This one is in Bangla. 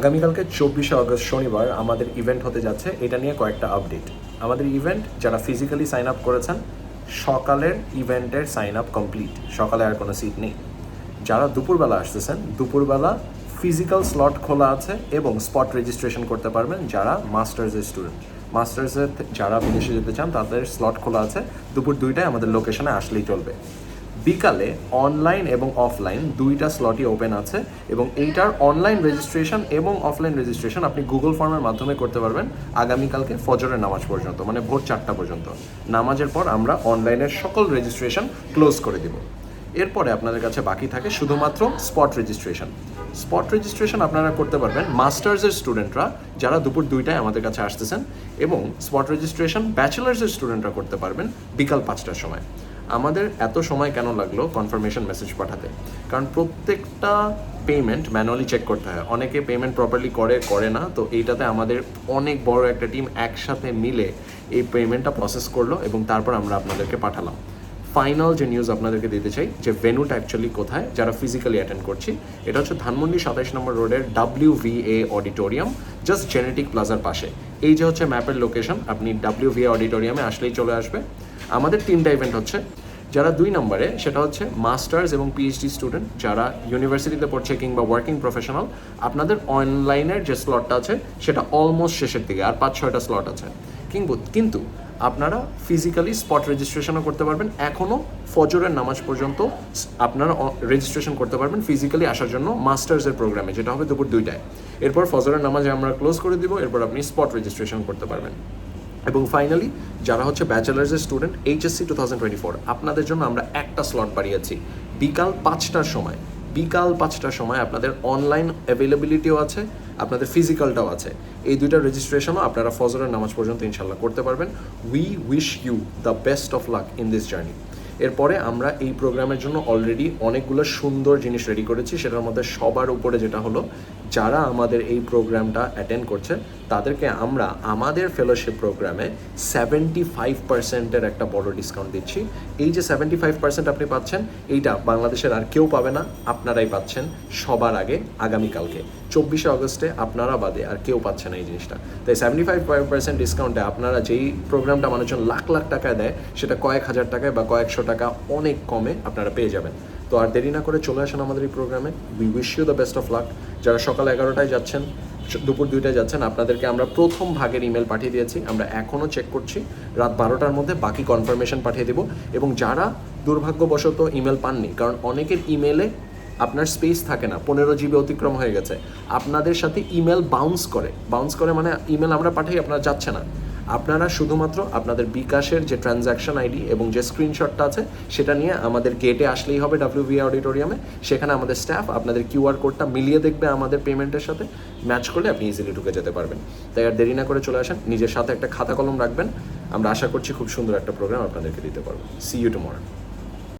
আগামীকালকে চব্বিশে আগস্ট শনিবার আমাদের ইভেন্ট হতে যাচ্ছে। এটা নিয়ে কয়েকটা আপডেট আমাদের ইভেন্ট যারা ফিজিক্যালি সাইন আপ করেছেন, সকালের ইভেন্টের সাইন আপ কমপ্লিট সকালে আর কোনো সিট নেই। যারা দুপুরবেলা আসতেছেন, দুপুরবেলা ফিজিক্যাল স্লট খোলা আছে এবং স্পট রেজিস্ট্রেশন করতে পারবেন যারা মাস্টার্সের স্টুডেন্ট মাস্টার্সের যারা বিদেশে যেতে চান, তাদের স্লট খোলা আছে। দুপুর দুইটায় আমাদের লোকেশনে আসলেই চলবে। বিকালে অনলাইন এবং অফলাইন দুইটা স্লটই ওপেন আছে এবং এইটার অনলাইন রেজিস্ট্রেশন এবং অফলাইন রেজিস্ট্রেশন আপনি গুগল ফর্মের মাধ্যমে করতে পারবেন আগামীকালকে ফজরের নামাজ পর্যন্ত মানে ভোর চারটা পর্যন্ত। নামাজের পর আমরা অনলাইনের সকল রেজিস্ট্রেশন ক্লোজ করে দিব। এরপরে আপনাদের কাছে বাকি থাকে শুধুমাত্র স্পট রেজিস্ট্রেশন স্পট রেজিস্ট্রেশন আপনারা করতে পারবেন মাস্টার্সের স্টুডেন্টরা যারা দুপুর দুইটায় আমাদের কাছে আসতেছেন এবং স্পট রেজিস্ট্রেশন ব্যাচেলার্সের স্টুডেন্টরা করতে পারবেন বিকাল পাঁচটার সময়। আমাদের এত সময় কেন লাগল কনফার্মেশন মেসেজ পাঠাতে? কারণ প্রত্যেকটা পেমেন্ট ম্যানুয়ালি চেক করতে হয়। অনেকে পেমেন্ট প্রপারলি করে করে না, তো এইটাতে আমাদের অনেক বড় একটা টিম একসাথে মিলে এই পেমেন্টটা প্রসেস করল এবং তারপর আমরা আপনাদেরকে পাঠালাম। ফাইনাল যে নিউজ আপনাদেরকে দিতে চাই, যে ভেনুটা অ্যাকচুয়ালি কোথায়, যারা ফিজিক্যালি অ্যাটেন্ড করছি, এটা হচ্ছে ধানমন্ডি সাতাইশ নম্বর রোডের W V A auditorium just Genetic প্লাজার পাশে। এই যে হচ্ছে ম্যাপের লোকেশন আপনি ডাব্লিউ ভি এ অডিটোরিয়ামে আসলেই চলে আসবে। আমাদের তিনটা ইভেন্ট হচ্ছে। যারা দুই নম্বরে, সেটা হচ্ছে মাস্টার্স এবং পিএইচডি স্টুডেন্ট যারা ইউনিভার্সিটিতে পড়ছে কিংবা ওয়ার্কিং প্রফেশনাল আপনাদের অনলাইনের যে স্লটটা আছে, সেটা অলমোস্ট শেষের দিকে, আর পাঁচ, ছয়টা স্লট আছে। কিংবা, কিন্তু আপনারা ফিজিক্যালি স্পট রেজিস্ট্রেশনও করতে পারবেন। এখনও ফজরের নামাজ পর্যন্ত আপনারা রেজিস্ট্রেশন করতে পারবেন ফিজিক্যালি আসার জন্য মাস্টার্সের প্রোগ্রামে যেটা হবে দুপুর দুইটায়। এরপর ফজরের নামাজে আমরা ক্লোজ করে দিব, এরপর আপনি স্পট রেজিস্ট্রেশন করতে পারবেন। এবং ফাইনালি যারা হচ্ছে ব্যাচেলার্সের student HSC two thousand twenty four আপনাদের জন্য আমরা একটা স্লট বাড়িয়েছি। বিকাল পাঁচটার সময়, বিকাল পাঁচটার সময় আপনাদের অনলাইন অ্যাভেলেবিলিটিও আছে, আপনাদের ফিজিক্যালটাও আছে। এই দুইটা রেজিস্ট্রেশনও আপনারা ফজরের নামাজ পর্যন্ত ইনশাল্লাহ করতে পারবেন। We wish you the best of luck in this journey এরপরে আমরা এই প্রোগ্রামের জন্য অলরেডি অনেকগুলো সুন্দর জিনিস রেডি করেছি। সেটার মধ্যে সবার উপরে যেটা হলো, যারা আমাদের এই প্রোগ্রামটা অ্যাটেন্ড করছে, তাদেরকে আমরা আমাদের ফেলোশিপ প্রোগ্রামে সেভেন্টি ফাইভ পার্সেন্টের একটা বড় ডিসকাউন্ট দিচ্ছি। এই যে সেভেন্টি ফাইভ পার্সেন্ট আপনি পাচ্ছেন, এইটা বাংলাদেশের আর কেউ পাবে না, আপনারাই পাচ্ছেন সবার আগে, আগামীকালকে। চব্বিশে আগস্টে আপনারা বাদে আর কেউ পাচ্ছে না এই জিনিসটা। তাই সেভেন্টি ফাইভ পার্সেন্ট ডিসকাউন্টে আপনারা যেই প্রোগ্রামটা মানুষজন লাখ লাখ টাকায় দেয়, সেটা কয়েক হাজার টাকায় বা কয়েকশো টাকা অনেক কমে আপনারা পেয়ে যাবেন। তো আর দেরি না করে চলে আসেন আমাদের এই প্রোগ্রামে we wish you the best of luck যারা সকাল এগারোটায় যাচ্ছেন দুপুর দুইটায় যাচ্ছেন, আপনাদেরকে আমরা প্রথম ভাগের ইমেল পাঠিয়ে দিয়েছি। আমরা এখনও চেক করছি। রাত বারোটার মধ্যে বাকি কনফার্মেশন পাঠিয়ে দেবো। এবং যারা দুর্ভাগ্যবশত ইমেল পাননি, কারণ অনেকের ইমেলে আপনার স্পেস থাকে না, পনেরো জিবি অতিক্রম হয়ে গেছে। আপনাদের সাথে ইমেল বাউন্স করে। বাউন্স করে মানে ইমেল আমরা পাঠাই, আপনারা যাচ্ছে না। আপনারা শুধুমাত্র আপনাদের বিকাশের যে ট্রানজ্যাকশন আইডি এবং যে স্ক্রিনশটটা আছে, সেটা নিয়ে আমাদের গেটে আসলেই হবে ডাব্লিউ ভি অডিটোরিয়ামে সেখানে আমাদের স্টাফ আপনাদের কিউআর কোডটা মিলিয়ে দেখবে আমাদের পেমেন্টের সাথে। ম্যাচ করলে আপনি ইজিলি ঢুকে যেতে পারবেন। তাই আর দেরি না করে চলে আসেন। নিজের সাথে একটা খাতা কলম রাখবেন। আমরা আশা করছি খুব সুন্দর একটা প্রোগ্রাম আপনাদেরকে দিতে পারব। C you tomorrow